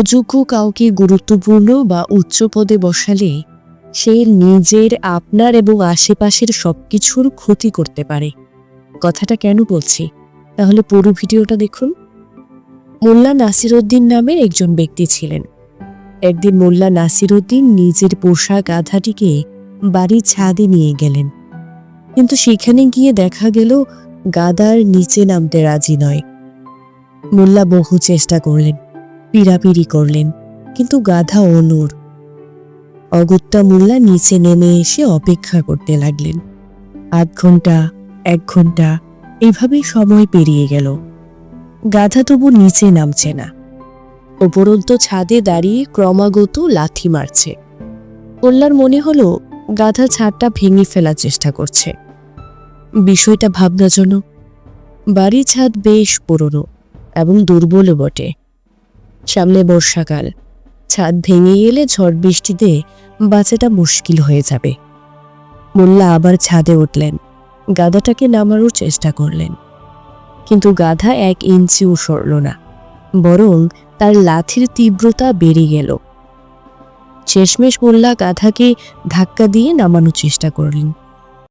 অযোগ্য কাউকে গুরুত্বপূর্ণ বা উচ্চ পদে বসালে সে নিজের আপনার এবং আশেপাশের সব কিছুর ক্ষতি করতে পারে। কথাটা কেন বলছি? তাহলে পুরো ভিডিওটা দেখুন। মোল্লা নাসিরুদ্দিন নামের একজন ব্যক্তি ছিলেন। একদিন মোল্লা নাসিরুদ্দিন নিজের পোষা গাধাটিকে বাড়ির ছাদে নিয়ে গেলেন। কিন্তু সেখানে গিয়ে দেখা গেল, গাদার নিচে নামতে রাজি নয়। মোল্লা বহু চেষ্টা করলেন। পিড়াপিড়ি করলেন, কিন্তু গাধা অনুর। অগত্যা মোল্লা নিচে নেমে এসে অপেক্ষা করতে লাগলেন। আধ ঘণ্টা এক ঘণ্টা এভাবেই সময় পেরিয়ে গেল। গাধা তবু নিচে নামছে না। উপরন্ত ছাদে দাঁড়িয়ে ক্রমাগত লাথি মারছে। মোল্লার মনে হলো, গাধা ছাদটা ভেঙে ফেলার চেষ্টা করছে। বিষয়টা ভাবনাজনক। বাড়ির ছাদ বেশ পুরনো এবং দুর্বলও বটে। সামনে বর্ষাকাল। ছাদ ভেঙে গেলে ঝড় বৃষ্টিতে বাঁচাটা মুশকিল হয়ে যাবে। মোল্লা আবার ছাদে উঠলেন। গাধাটাকে নামানোর চেষ্টা করলেন। কিন্তু গাধা এক ইঞ্চিও সরল না। বরং তার লাথির তীব্রতা বেড়ে গেল। শেষমেশ মোল্লা গাধাকে ধাক্কা দিয়ে নামানোর চেষ্টা করলেন।